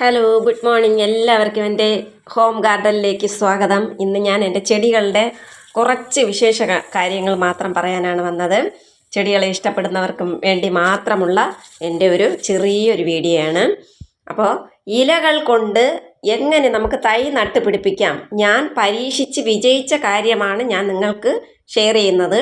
Hello good morning എല്ലാവർക്കും എന്റെ home ഗാർഡനിലേക്ക് സ്വാഗതം. ഇന്ന് ഞാൻ എന്റെ ചെടികളുടെ കുറച്ച് വിശേഷ കാര്യങ്ങൾ മാത്രം പറയാനാണ് വന്നത്. ചെടികളെ ഇഷ്ടപ്പെടുന്നവർക്കും വേണ്ടി മാത്രമുള്ള എന്റെ ഒരു ചെറിയൊരു വീഡിയോ ആണ് അപ്പോൾ ഇലകൾ കൊണ്ട് എങ്ങനെ നമുക്ക് തൈ നട്ട് പിടിപ്പിക്കാം ഞാൻ പരീക്ഷിച്ച് വിജയിച്ച കാര്യമാണ് ഞാൻ നിങ്ങൾക്ക് ഷെയർ ചെയ്യുന്നത്.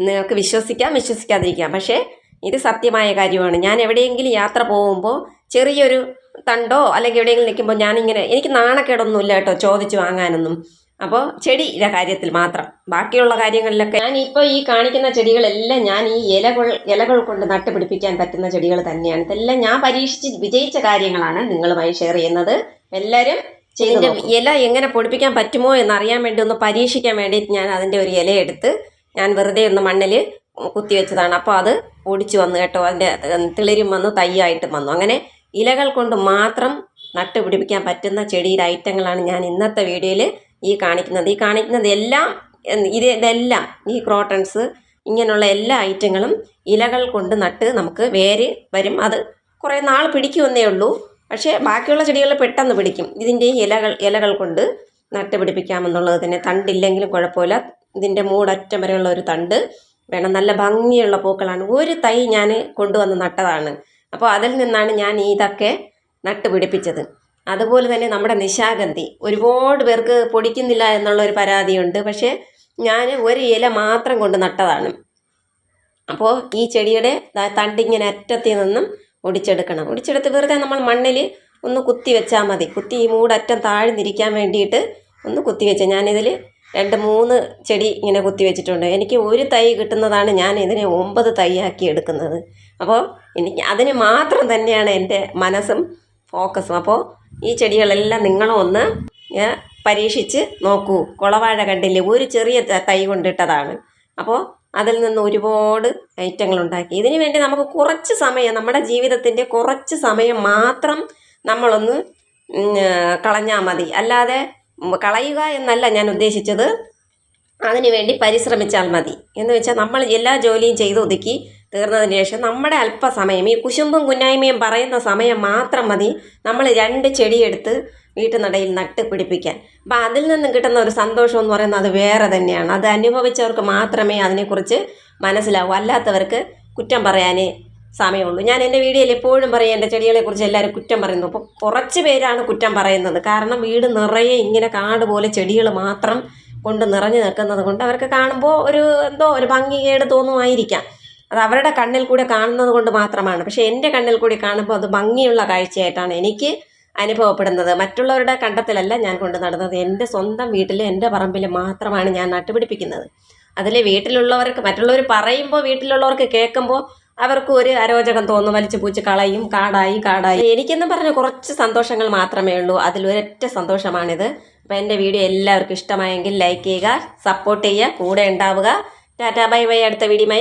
നിങ്ങൾക്ക് വിശ്വസിക്കാം വിശ്വസിക്കാതിരിക്കാം. പക്ഷേ ഇത് സത്യമായ കാര്യമാണ്. ഞാൻ എവിടെയെങ്കിലും യാത്ര പോകുമ്പോൾ ചെറിയൊരു തണ്ടോ അല്ലെങ്കിൽ എവിടെയെങ്കിലും നിൽക്കുമ്പോൾ ഞാനിങ്ങനെ എനിക്ക് നാണക്കേടൊന്നുമില്ല കേട്ടോ ചോദിച്ചു വാങ്ങാനൊന്നും. അപ്പോൾ ചെടിയുടെ കാര്യത്തിൽ മാത്രം. ബാക്കിയുള്ള കാര്യങ്ങളിലൊക്കെ ഞാൻ ഇപ്പോൾ ഈ കാണിക്കുന്ന ചെടികളെല്ലാം ഞാൻ ഈ ഇലകൾ ഇലകൾ കൊണ്ട് നട്ടുപിടിപ്പിക്കാൻ പറ്റുന്ന ചെടികൾ തന്നെയാണ്. ഇതെല്ലാം ഞാൻ പരീക്ഷിച്ച് വിജയിച്ച കാര്യങ്ങളാണ് നിങ്ങളുമായി ഷെയർ ചെയ്യുന്നത്. എല്ലാവരും ഇതിന്റെ ഇല എങ്ങനെ പൊടിപ്പിക്കാൻ പറ്റുമോ എന്നറിയാൻ വേണ്ടി ഒന്ന് പരീക്ഷിക്കാൻ വേണ്ടിയിട്ട് ഞാൻ അതിന്റെ ഒരു ഇലയെടുത്ത് എടുത്ത് ഞാൻ വെറുതെ ഒന്ന് മണ്ണിൽ കുത്തി വെച്ചതാണ്. അപ്പോൾ അത് ഒടിച്ചു വന്നു കേട്ടോ. അതിന്റെ തിളിരും വന്നു തയ്യായിട്ടും വന്നു. അങ്ങനെ ഇലകൾ കൊണ്ട് മാത്രം നട്ടുപിടിപ്പിക്കാൻ പറ്റുന്ന ചെടിയുടെ ഐറ്റങ്ങളാണ് ഞാൻ ഇന്നത്തെ വീഡിയോയിൽ ഈ കാണിക്കുന്നത്. ഈ കാണിക്കുന്നത് എല്ലാം ഇത് ഇതെല്ലാം ഈ ക്രോട്ടൺസ് ഇങ്ങനെയുള്ള എല്ലാ ഐറ്റങ്ങളും ഇലകൾ കൊണ്ട് നട്ട് നമുക്ക് വേര് വരും. അത് കുറേ നാൾ പിടിക്കുമെന്നേ ഉള്ളൂ. പക്ഷേ ബാക്കിയുള്ള ചെടികൾ പെട്ടെന്ന് പിടിക്കും. ഇതിന്റെ ഇലകൾ ഇലകൾ കൊണ്ട് നട്ട് പിടിപ്പിക്കാമെന്നുള്ളത് തന്നെ. തണ്ടില്ലെങ്കിലും കുഴപ്പമില്ല. ഇതിന്റെ മൂടറ്റം വരെയുള്ള ഒരു തണ്ട് വേണം. നല്ല ഭംഗിയുള്ള പൂക്കളാണ്. ഒരു തൈ ഞാൻ കൊണ്ടുവന്ന് നട്ടതാണ്. അപ്പോൾ അതിൽ നിന്നാണ് ഞാൻ ഇതൊക്കെ നട്ടുപിടിപ്പിച്ചത്. അതുപോലെ തന്നെ നമ്മുടെ നിശാഗന്ധി. ഒരുപാട് പേർക്ക് പൊടിക്കുന്നില്ല എന്നുള്ള ഒരു പരാതിയുണ്ട്. പക്ഷേ ഞാൻ ഒരു ഇല മാത്രം കൊണ്ട് നട്ടതാണ്. അപ്പോൾ ഈ ചെടിയുടെ തണ്ടിങ്ങനെ അറ്റത്തിൽ നിന്നും ഒടിച്ചെടുക്കണം. ഒടിച്ചെടുത്ത് വെറുതെ നമ്മൾ മണ്ണിൽ ഒന്ന് കുത്തി വെച്ചാൽ മതി. കുത്തി ഈ മൂടറ്റം താഴ്ന്നിരിക്കാൻ വേണ്ടിയിട്ട് ഒന്ന് കുത്തി വെച്ചാൽ ഞാനിതിൽ രണ്ട് മൂന്ന് ചെടി ഇങ്ങനെ കുത്തി വെച്ചിട്ടുണ്ട്. എനിക്ക് ഒരു തൈ കിട്ടുന്നതാണ് ഞാൻ ഇതിനെ ഒമ്പത് തൈയാക്കി എടുക്കുന്നത്. അപ്പോൾ എനിക്ക് അതിന് മാത്രം തന്നെയാണ് എന്റെ മനസ്സും ഫോക്കസും. അപ്പോൾ ഈ ചെടികളെല്ലാം നിങ്ങളും ഒന്ന് പരീക്ഷിച്ച് നോക്കൂ. കുളവാഴ കണ്ടില്ലേ? ഒരു ചെറിയ തൈ കൊണ്ടിട്ടതാണ്. അപ്പോൾ അതിൽ നിന്ന് ഒരുപാട് ഐറ്റങ്ങൾ ഉണ്ടാക്കി. ഇതിനു വേണ്ടി നമുക്ക് കുറച്ച് സമയം നമ്മുടെ ജീവിതത്തിന്റെ കുറച്ച് സമയം മാത്രം നമ്മളൊന്ന് കളഞ്ഞാൽ മതി. അല്ലാതെ കളയുക എന്നല്ല ഞാൻ ഉദ്ദേശിച്ചത്. അതിനുവേണ്ടി പരിശ്രമിച്ചാൽ മതി. എന്ന് വെച്ചാൽ നമ്മൾ എല്ലാ ജോലിയും ചെയ്ത് ഒതുക്കി തീർന്നതിന് ശേഷം നമ്മുടെ അല്പസമയം ഈ കുശുമ്പും കുന്നായ്മയും പറയുന്ന സമയം മാത്രം മതി നമ്മൾ രണ്ട് ചെടിയെടുത്ത് വീട്ടുനടയിൽ നട്ട് പിടിപ്പിക്കാൻ. അപ്പം അതിൽ നിന്ന് കിട്ടുന്ന ഒരു സന്തോഷം എന്ന് പറയുന്നത് അത് വേറെ തന്നെയാണ്. അത് അനുഭവിച്ചവർക്ക് മാത്രമേ അതിനെക്കുറിച്ച് മനസ്സിലാവൂ. അല്ലാത്തവർക്ക് കുറ്റം പറയാനേ സമയമുള്ളൂ. ഞാൻ എന്റെ വീഡിയോയിൽ എപ്പോഴും പറയും എന്റെ ചെടികളെക്കുറിച്ച് എല്ലാവരും കുറ്റം പറയുന്നു. അപ്പോൾ കുറച്ച് പേരാണ് കുറ്റം പറയുന്നത്. കാരണം വീട് നിറയെ ഇങ്ങനെ കാട് പോലെ ചെടികൾ മാത്രം കൊണ്ട് നിറഞ്ഞു നിൽക്കുന്നത് കൊണ്ട് അവർക്ക് കാണുമ്പോൾ ഒരു എന്തോ ഒരു ഭംഗികേട് തോന്നുമായിരിക്കാം. അത് അവരുടെ കണ്ണിൽ കൂടെ കാണുന്നത് കൊണ്ട് മാത്രമാണ്. പക്ഷേ എന്റെ കണ്ണിൽ കൂടി കാണുമ്പോൾ അത് ഭംഗിയുള്ള കാഴ്ചയായിട്ടാണ് എനിക്ക് അനുഭവപ്പെടുന്നത്. മറ്റുള്ളവരുടെ കണ്ടത്തിലല്ല ഞാൻ കൊണ്ട് നടുന്നത്. എന്റെ സ്വന്തം വീട്ടിൽ എന്റെ പറമ്പിൽ മാത്രമാണ് ഞാൻ നട്ടുപിടിപ്പിക്കുന്നത്. അതിൽ വീട്ടിലുള്ളവർക്ക് മറ്റുള്ളവർ പറയുമ്പോൾ വീട്ടിലുള്ളവർക്ക് കേൾക്കുമ്പോൾ അവർക്കും ഒരു അരോചകം തോന്നും. വലിച്ചു പൂച്ച് കളയും കാടായി കാടായി. എനിക്കെന്ന് പറഞ്ഞ കുറച്ച് സന്തോഷങ്ങൾ മാത്രമേ ഉള്ളൂ. അതിലൊരൊറ്റ സന്തോഷമാണിത്. അപ്പോൾ എന്റെ വീഡിയോ എല്ലാവർക്കും ഇഷ്ടമായെങ്കിൽ ലൈക്ക് ചെയ്യുക സപ്പോർട്ട് ചെയ്യുക കൂടെ ഉണ്ടാവുക. Tata bye bye. അടുത്ത വീഡിയോയുമായി